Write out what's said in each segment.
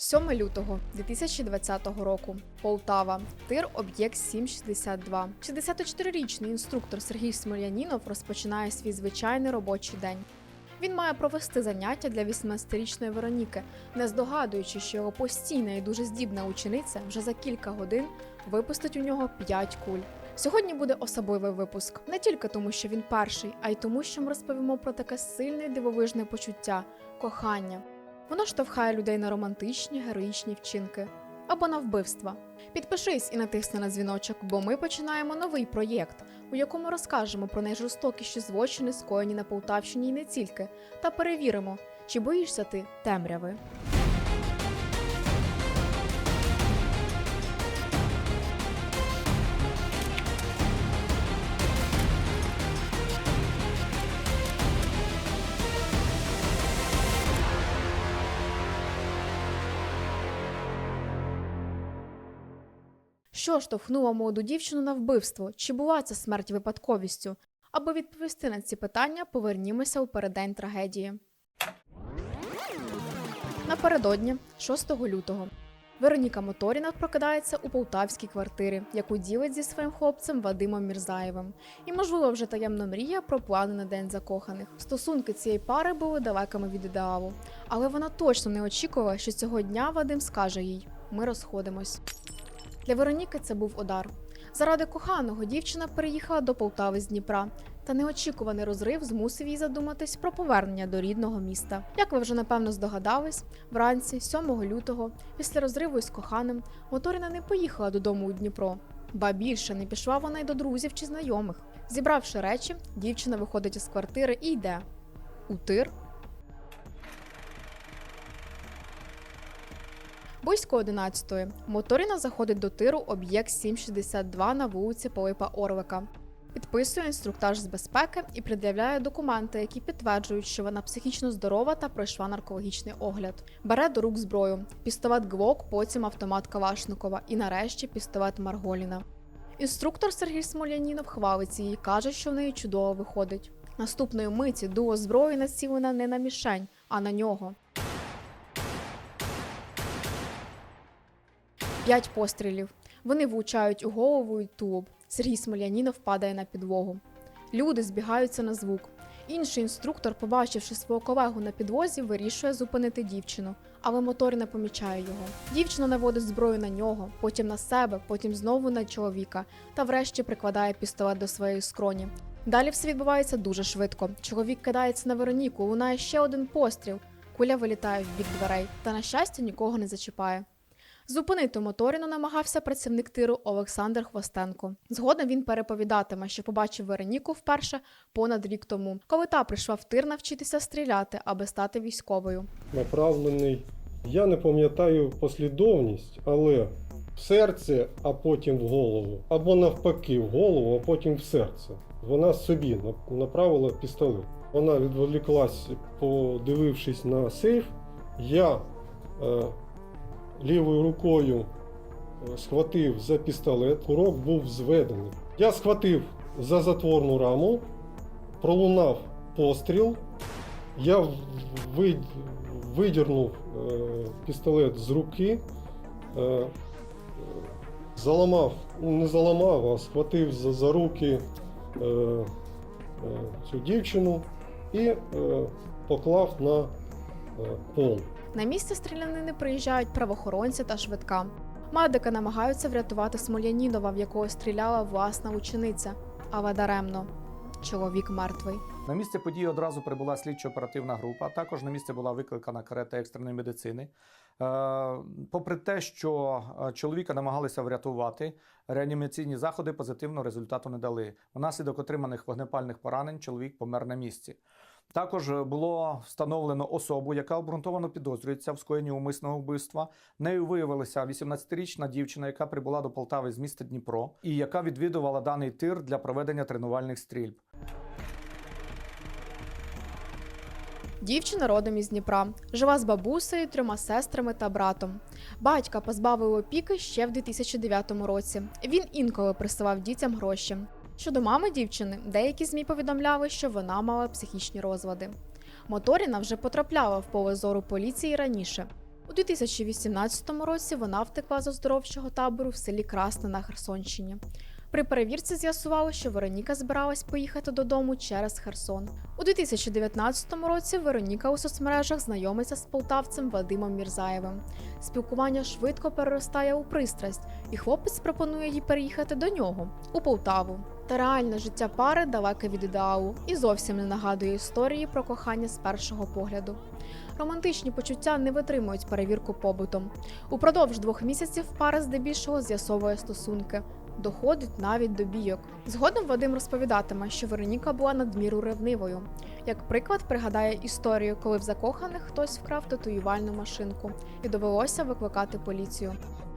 7 лютого 2020 року. Полтава. Тир об'єкт 762. 64-річний інструктор Сергій Смолянінов розпочинає свій звичайний робочий день. Він має провести заняття для 18-річної Вероніки, не здогадуючи, що його постійна і дуже здібна учениця вже за кілька годин випустить у нього 5 куль. Сьогодні буде особливий випуск не тільки тому, що він перший, а й тому, що ми розповімо про таке сильне дивовижне почуття кохання. Воно штовхає людей на романтичні, героїчні вчинки або на вбивства. Підпишись і натисни на дзвіночок, бо ми починаємо новий проєкт, у якому розкажемо про найжорстокіші злочини, скоєні на Полтавщині і не тільки, та перевіримо, чи боїшся ти темряви. Що штовхнуло молоду дівчину на вбивство? Чи була ця смерть випадковістю? Аби відповісти на ці питання, повернімося у переддень трагедії. Напередодні, 6 лютого, Вероніка Моторіна прокидається у полтавській квартирі, яку ділить зі своїм хлопцем Вадимом Мірзаєвим. І, можливо, вже таємно мріє про плани на день закоханих. Стосунки цієї пари були далекими від ідеалу, але вона точно не очікувала, що цього дня Вадим скаже їй: ми розходимось. Для Вероніки це був удар. Заради коханого дівчина переїхала до Полтави з Дніпра, та неочікуваний розрив змусив її задуматись про повернення до рідного міста. Як ви вже напевно здогадались, вранці, 7 лютого, після розриву із коханим, Моторіна не поїхала додому у Дніпро. Ба більше не пішла вона й до друзів чи знайомих. Зібравши речі, дівчина виходить із квартири і йде у тир Близько 11-ї Моторіна заходить до тиру об'єкт 762 на вулиці Пилипа Орлика. Підписує інструктаж з безпеки і пред'являє документи, які підтверджують, що вона психічно здорова та пройшла наркологічний огляд. Бере до рук зброю: пістолет Глок, потім автомат Калашникова і нарешті пістолет Марголіна. Інструктор Сергій Смолянінов хвалиться її, каже, що в неї чудово виходить. Наступної миті дуло зброї націлена не на мішень, а на нього. П'ять пострілів. Вони влучають у голову і тулуб. Сергій Смолянінов падає на підлогу. Люди збігаються на звук. Інший інструктор, побачивши свого колегу на підвозі, вирішує зупинити дівчину, але мотор не помічає його. Дівчина наводить зброю на нього, потім на себе, потім знову на чоловіка, та врешті прикладає пістолет до своєї скроні. Далі все відбувається дуже швидко. Чоловік кидається на Вероніку, лунає ще один постріл. Куля вилітає в бік дверей, та, на щастя, нікого не зачіпає. Зупинити моторину намагався працівник тиру Олександр Хвостенко. Згодом він переповідатиме, що побачив Вероніку вперше понад рік тому, коли та прийшла в тир навчитися стріляти, аби стати військовою. направлений. Я не пам'ятаю послідовність, але в серце, а потім в голову. Або навпаки, в голову, а потім в серце. Вона собі на- направила пістолет. Вона відволіклась, подивившись на сейф. Я е, лівою рукою е, схватив за пістолет, курок був зведений. Я схватив за затворну раму, пролунав постріл. Я видірнув е, пістолет з руки, е, заламав, не заламав, а схватив за, руки цю дівчину і поклав на пол. На місце стрілянини приїжджають правоохоронці та швидка. Медики намагаються врятувати Смолянінова, в якого стріляла власна учениця, але даремно. Чоловік мертвий. На місце події одразу прибула слідчо-оперативна група. Також на місце була викликана карета екстреної медицини. Е, Попри те, що е, чоловіка намагалися врятувати, реанімаційні заходи позитивного результату не дали. Внаслідок отриманих вогнепальних поранень чоловік помер на місці. Також було встановлено особу, яка обґрунтовано підозрюється в скоєнні умисного вбивства. Нею виявилася 18-річна дівчина, яка прибула до Полтави з міста Дніпро, і яка відвідувала даний тир для проведення тренувальних стрільб. Дівчина родом із Дніпра, жила з бабусею, трьома сестрами та братом. Батька позбавили опіки ще в 2009 році. Він інколи присилав дітям гроші. Щодо мами дівчини, деякі ЗМІ повідомляли, що вона мала психічні розлади. Моторіна вже потрапляла в поле зору поліції раніше. У 2018 році вона втекла з оздоровчого табору в селі Красне на Херсонщині. При перевірці з'ясувало, що Вероніка збиралась поїхати додому через Херсон. У 2019 році Вероніка у соцмережах знайомиться з полтавцем Вадимом Мірзаєвим. Спілкування швидко переростає у пристрасть, і хлопець пропонує їй переїхати до нього у Полтаву. Та реальне життя пари далеке від ідеалу і зовсім не нагадує історії про кохання з першого погляду. Романтичні почуття не витримують перевірку побутом. Упродовж двох місяців пара здебільшого з'ясовує стосунки. Доходить навіть до бійок. Згодом Вадим розповідатиме, що Вероніка була надміру ревнивою. Як приклад, пригадає історію, коли в закоханих хтось вкрав татуювальну машинку і довелося викликати поліцію.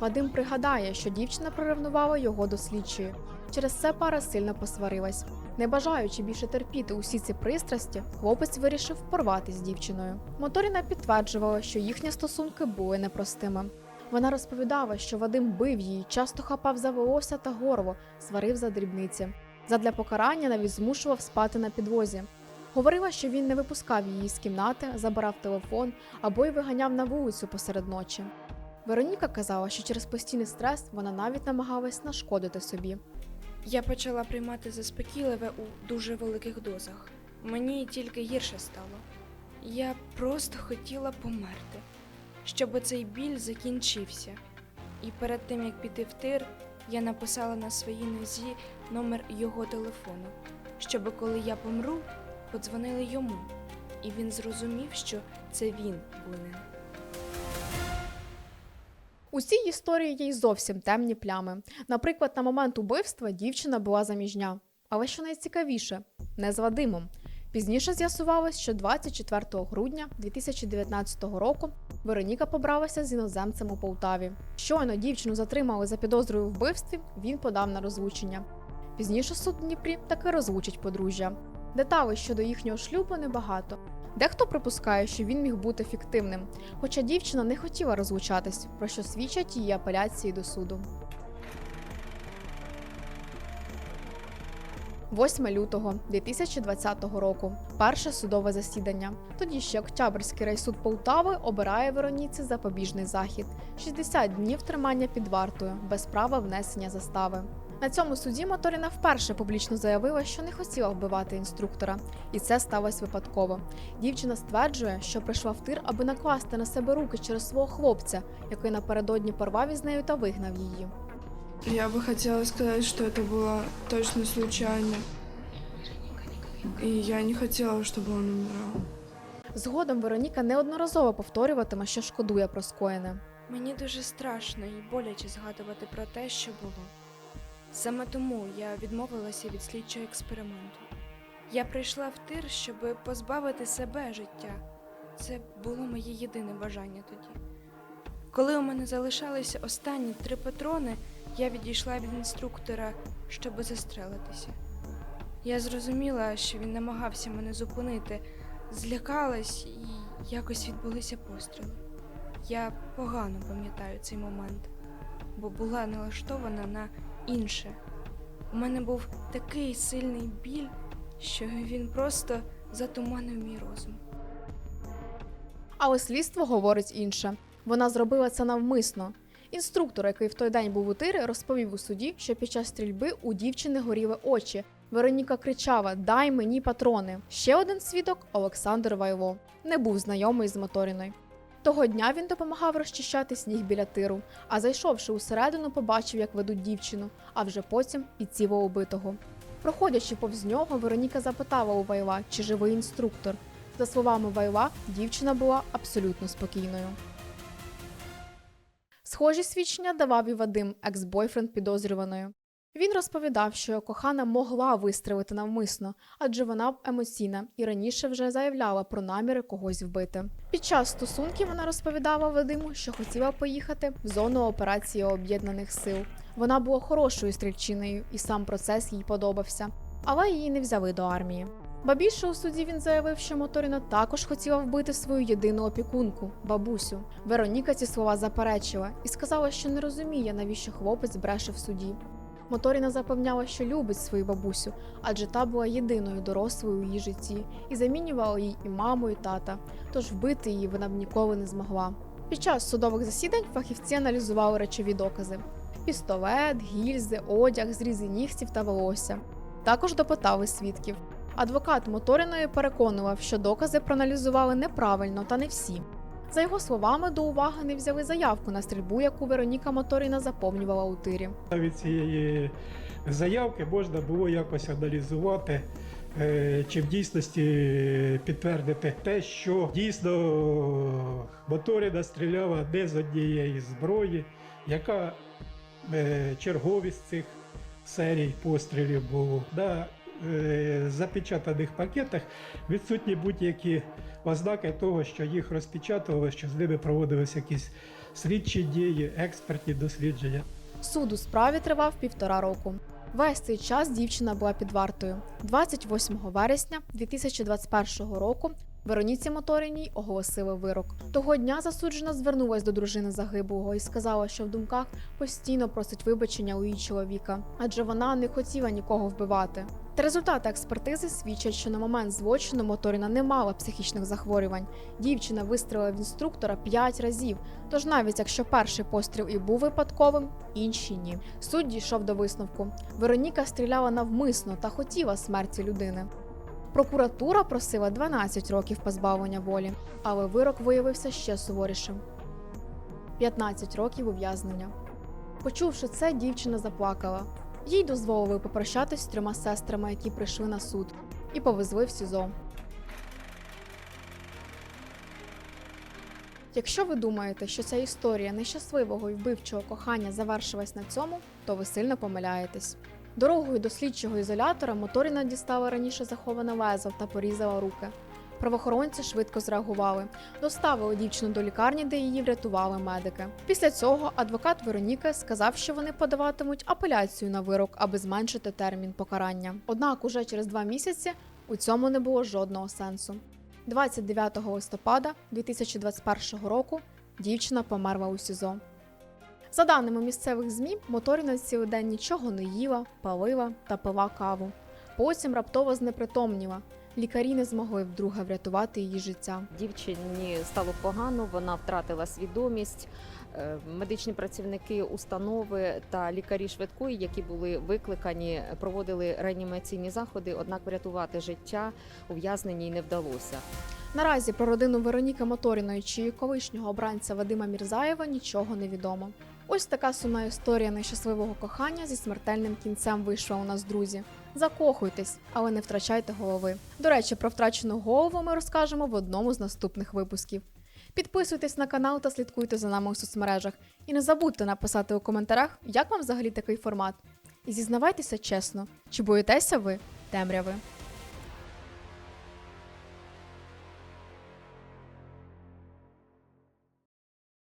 Вадим пригадає, що дівчина приревнувала його до слідчої. Через це пара сильно посварилась. Не бажаючи більше терпіти усі ці пристрасті, хлопець вирішив порвати з дівчиною. Моторіна підтверджувала, що їхні стосунки були непростими. Вона розповідала, що Вадим бив її, часто хапав за волосся та горло, сварив за дрібниці. Задля покарання навіть змушував спати на підлозі. Говорила, що він не випускав її з кімнати, забирав телефон або й виганяв на вулицю посеред ночі. Вероніка казала, що через постійний стрес вона навіть намагалась нашкодити собі. Я почала приймати заспокійливе у дуже великих дозах. Мені тільки гірше стало. Я просто хотіла померти, щоб цей біль закінчився. І перед тим як піти в тир, я написала на своїй нозі номер його телефону, щоб коли я помру, подзвонили йому, і він зрозумів, що це він винен. У цій історії є й зовсім темні плями. Наприклад, на момент убивства дівчина була заміжня. Але що найцікавіше, не з Вадимом. Пізніше з'ясувалось, що 24 грудня 2019 року Вероніка побралася з іноземцем у Полтаві. Щойно дівчину затримали за підозрою вбивстві, він подав на розлучення. Пізніше суд в Дніпрі таки розлучить подружжя. Деталей щодо їхнього шлюбу небагато. Дехто припускає, що він міг бути фіктивним, хоча дівчина не хотіла розлучатись, про що свідчать її апеляції до суду. 8 лютого 2020 року. Перше судове засідання. Тоді ще Октябрьський райсуд Полтави обирає Вероніці запобіжний захід 60 днів тримання під вартою без права внесення застави. На цьому суді Моторіна вперше публічно заявила, що не хотіла вбивати інструктора, і це сталося випадково. Дівчина стверджує, що прийшла в тир, аби накласти на себе руки через свого хлопця, який напередодні порвав із нею та вигнав її. Я бы хотела сказать, что это было точно случайно. И я не хотела, чтобы он умирал. Згодом Вероніка неодноразово повторюватиме, що шкодує про скоєне. Мені дуже страшно і боляче згадувати про те, що було. Саме тому я відмовилася від слідчого експерименту. Я прийшла в тир, щоб позбавити себе життя. Це було моє єдине бажання тоді. Коли у мене залишалися останні три патрони, я відійшла від інструктора, щоб застрелитися. Я зрозуміла, що він намагався мене зупинити, злякалась і якось відбулися постріли. Я погано пам'ятаю цей момент, бо була налаштована на інше. У мене був такий сильний біль, що він просто затуманив мій розум. Але слідство говорить інше. Вона зробила це навмисно. Інструктор, який в той день був у тирі, розповів у суді, що під час стрільби у дівчини горіли очі. Вероніка кричала: Дай мені патрони. Ще один свідок Олександр Вайло не був знайомий з Моторіною. Того дня він допомагав розчищати сніг біля тиру, а зайшовши усередину, побачив, як ведуть дівчину, а вже потім і тіло убитого. Проходячи повз нього, Вероніка запитала у Вайла, чи живий інструктор. За словами Вайла, дівчина була абсолютно спокійною. Схожі свідчення давав і Вадим, екс-бойфренд підозрюваної. Він розповідав, що кохана могла вистрелити навмисно, адже вона емоційна і раніше вже заявляла про наміри когось вбити. Під час стосунків вона розповідала Вадиму, що хотіла поїхати в зону операції об'єднаних сил. Вона була хорошою стрільчиною, і сам процес їй подобався, але її не взяли до армії. Ба більше у суді він заявив, що Моторіна також хотіла вбити свою єдину опікунку бабусю. Вероніка ці слова заперечила і сказала, що не розуміє, навіщо хлопець бреше в суді. Моторіна запевняла, що любить свою бабусю, адже та була єдиною дорослою у її житті і замінювала їй і маму, і тата, тож вбити її вона б ніколи не змогла. Під час судових засідань фахівці аналізували речові докази: пістолет, гільзи, одяг, зрізи нігтів та волосся. Також допитали свідків. Адвокат Моториної переконував, що докази проаналізували неправильно та не всі. За його словами, до уваги не взяли заявку на стрільбу, яку Вероніка Моторина заповнювала у тирі. Від цієї заявки можна було якось аналізувати, е, чи в дійсності підтвердити те, що дійсно Моторіна стріляла не з однієї зброї, яка е, черговість цих серій пострілів е, запечатаних пакетах відсутні будь-які ознаки того, що їх розпечатували, що з ними проводилися якісь слідчі дії, експертні дослідження. Суд у справі тривав півтора року. Весь цей час дівчина була під вартою. 28 вересня 2021 року Вероніці Моториній оголосили вирок. Того дня засуджена звернулась до дружини загиблого і сказала, що в думках постійно просить вибачення у її чоловіка, адже вона не хотіла нікого вбивати. Та результати експертизи свідчать, що на момент злочину Моторина не мала психічних захворювань. Дівчина вистрілила в інструктора 5 разів, Тож навіть якщо перший постріл і був випадковим, інші ні. Суд дійшов до висновку. Вероніка стріляла навмисно та хотіла смерті людини. Прокуратура просила 12 років позбавлення волі, але вирок виявився ще суворішим 15 років ув'язнення. Почувши це, дівчина заплакала. Їй дозволили попрощатись з трьома сестрами, які прийшли на суд, і повезли в СІЗО. Якщо ви думаєте, що ця історія нещасливого і вбивчого кохання завершилась на цьому, то ви сильно помиляєтесь. Дорогою до слідчого ізолятора Моторіна дістала раніше заховане лезо та порізала руки. Правоохоронці швидко зреагували, доставили дівчину до лікарні, де її врятували медики. Після цього адвокат Вероніки сказав, що вони подаватимуть апеляцію на вирок, аби зменшити термін покарання. Однак, уже через два місяці у цьому не було жодного сенсу. 29 листопада 2021 року дівчина померла у СІЗО. За даними місцевих ЗМІ, Моторіна цілий день нічого не їла, палила та пила каву. Потім раптово знепритомніла. Лікарі не змогли вдруге врятувати її життя. Дівчині стало погано, вона втратила свідомість. Е, Медичні працівники установи та лікарі швидкої, які були викликані, проводили реанімаційні заходи. Однак врятувати життя ув'язненій не вдалося. Наразі про родину Вероніки Моторіної чи її колишнього обранця Вадима Мірзаєва нічого не відомо. Ось така сумна історія нещасливого кохання зі смертельним кінцем вийшла у нас, друзі. Закохуйтесь, але не втрачайте голови. До речі, про втрачену голову ми розкажемо в одному з наступних випусків. Підписуйтесь на канал та слідкуйте за нами у соцмережах. І не забудьте написати у коментарях, як вам взагалі такий формат. І зізнавайтеся чесно, чи боїтеся ви темряви.